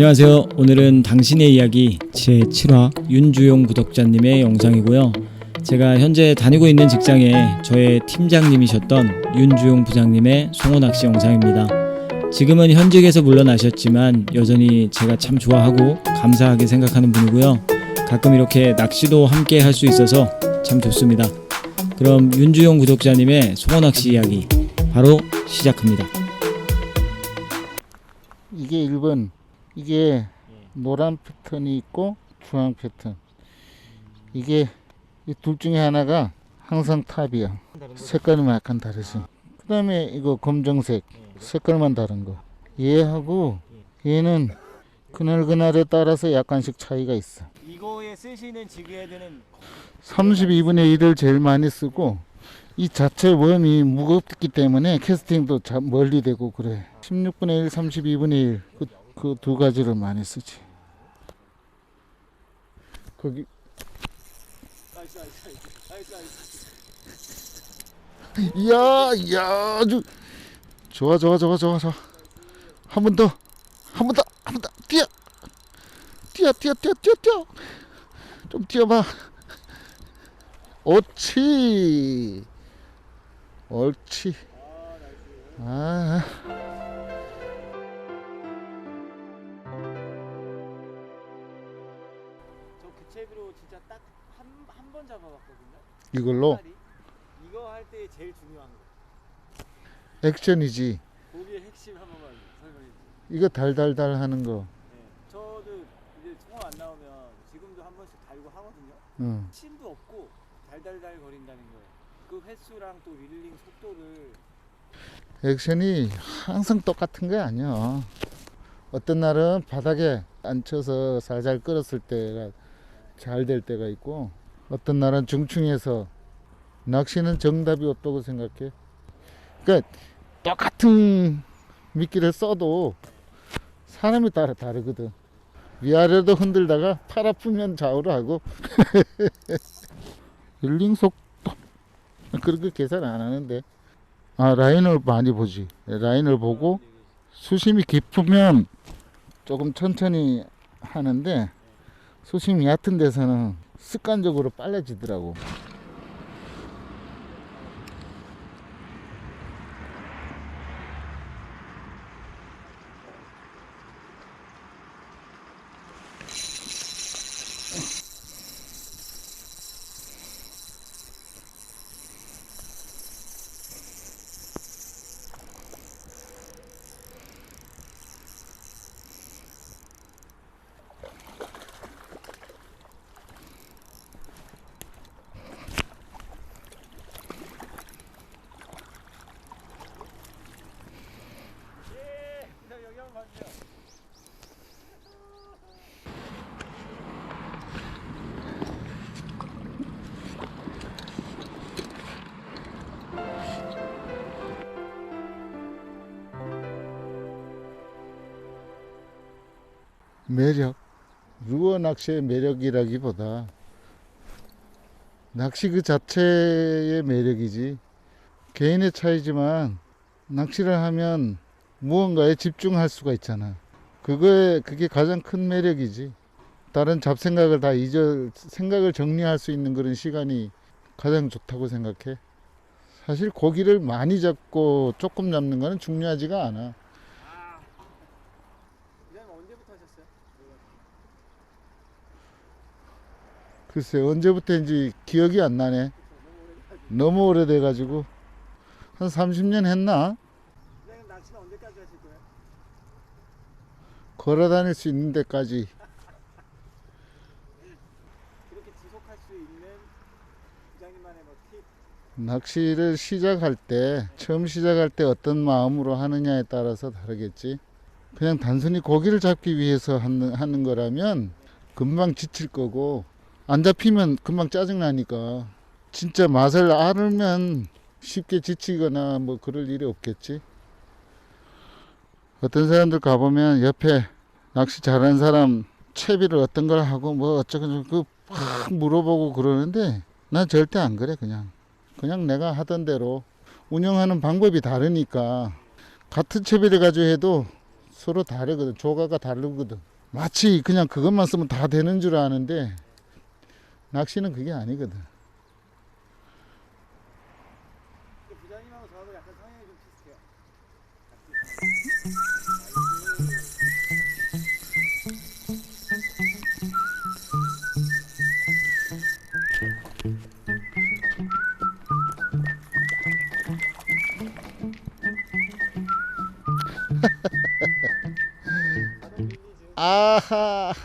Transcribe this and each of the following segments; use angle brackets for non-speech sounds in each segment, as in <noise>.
안녕하세요. 오늘은 당신의 이야기 제 7화 윤주용 구독자님의 영상이고요. 제가 현재 다니고 있는 직장에 저의 팀장님이셨던 윤주용 부장님의 송어 낚시 영상입니다. 지금은 현직에서 물러나셨지만 여전히 제가 참 좋아하고 감사하게 생각하는 분이고요. 가끔 이렇게 낚시도 함께 할 수 있어서 참 좋습니다. 그럼 윤주용 구독자님의 송어 낚시 이야기 바로 시작합니다. 이게 1번 이게 노란 패턴이 있고 주황 패턴. 이게 이 둘 중에 하나가 항상 탑이야. 색깔이 약간 다르지. 그 다음에 이거 검정색. 색깔만 다른 거. 얘하고 얘는 그날 그날에 따라서 약간씩 차이가 있어. 이거에 쓰시는 지그헤드는 32분의 1을 제일 많이 쓰고 이 자체 웜이 무겁기 때문에 캐스팅도 자- 멀리 되고 그래. 16분의 1, 32분의 1 그 두 가지를 많이 쓰지. 거기. 이야 이야 아주. 좋아 좋아 좋아 좋아 좋아. 한 번 더. 한 번 더 한 번 더. 뛰어. 뛰어 뛰어 뛰어 뛰어 뛰어. 좀 뛰어봐. 옳지. 옳지. 아 그 책으로 진짜 딱 한 한 번 잡아봤거든요. 이걸로. 이거 할 때 제일 중요한 거. 액션이지 고기의 핵심 한 번만 설명해 주세요. 이거 달달달 하는 거 네. 저도 이제 통화 안 나오면 지금도 한 번씩 달고 하거든요. 응. 침도 없고 달달달 거린다는 거예요. 그 횟수랑 또 릴링 속도를 액션이 항상 똑같은 게 아니야 어떤 날은 바닥에 앉혀서 살살 끌었을 때가 잘 될 때가 있고 어떤 날은 중충해서 낚시는 정답이 없다고 생각해. 그러니까 똑같은 미끼를 써도 사람에 따라 다르거든. 위아래도 흔들다가 팔 아프면 좌우로 하고. <laughs> 릴링 속도 그렇게 계산 안 하는데. 아 라인을 많이 보지. 라인을 보고 수심이 깊으면 조금 천천히 하는데 수심이 얕은 데서는 습관적으로 빨라지더라고 매력 루어 낚시의 매력이라기보다 낚시 그 자체의 매력이지. 개인의 차이지만 낚시를 하면 무언가에 집중할 수가 있잖아. 그거에 그게 가장 큰 매력이지. 다른 잡생각을 다 잊어 생각을 정리할 수 있는 그런 시간이 가장 좋다고 생각해. 사실 고기를 많이 잡고 조금 잡는 거는 중요하지가 않아 이사님 언제부터 하셨어요? 글쎄 언제부터인지 기억이 안 나네. 너무 오래돼 가지고 한 30년 했나? 낚시는 언제까지 하실 거예요? 걸어 다닐 수 있는 데까지. 그렇게 지속할 수 있는 부장님만의 뭐 팁. 낚시를 시작할 때 처음 시작할 때 어떤 마음으로 하느냐에 따라서 다르겠지. 그냥 단순히 고기를 잡기 위해서 하는, 하는 거라면 금방 지칠 거고 안 잡히면 금방 짜증 나니까 진짜 맛을 알면 쉽게 지치거나 뭐 그럴 일이 없겠지. 어떤 사람들 가보면 옆에 낚시 잘하는 사람 채비를 어떤 걸 하고 뭐 어쩌고 그막 물어보고 그러는데 난 절대 안 그래 그냥 그냥 내가 하던 대로 운영하는 방법이 다르니까 같은 채비를 가지고 해도 서로 다르거든. 조가가 다르거든. 마치 그냥 그것만 쓰면 다 되는 줄 아는데 낚시는 그게 아니거든. 부장님하고 저하고 약간 성향이 좀 비슷해요. <laughs> 아하.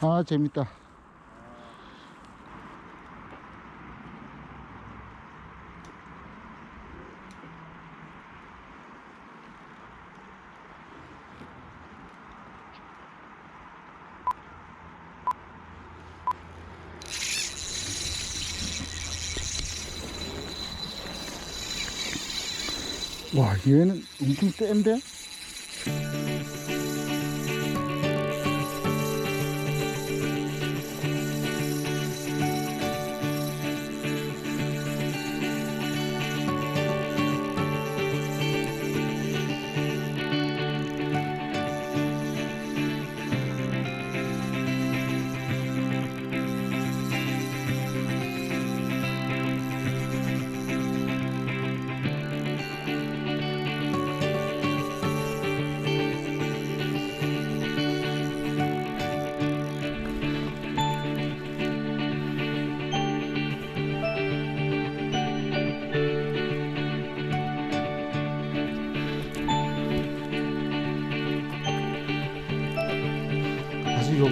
아 재밌다. 와 얘는 엄청 센데?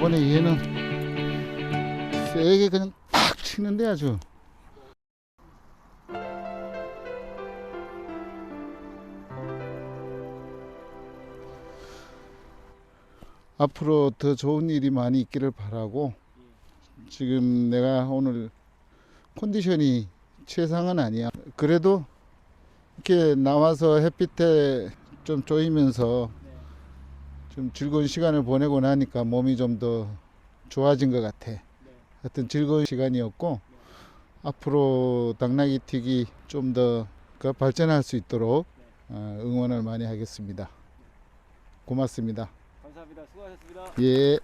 요번에 얘는 세게 그냥 팍 치는데 아주. 앞으로 더 좋은 일이 많이 있기를 바라고 지금 내가 오늘 컨디션이 최상은 아니야. 그래도 이렇게 나와서 햇빛에 좀 쪼이면서 좀 즐거운 시간을 보내고 나니까 몸이 좀 더 좋아진 것 같아. 하여튼 즐거운 시간이었고 앞으로 당나귀 튀기 좀 더 발전할 수 있도록 어, 응원을 많이 하겠습니다. 고맙습니다. 감사합니다. 수고하셨습니다. 예.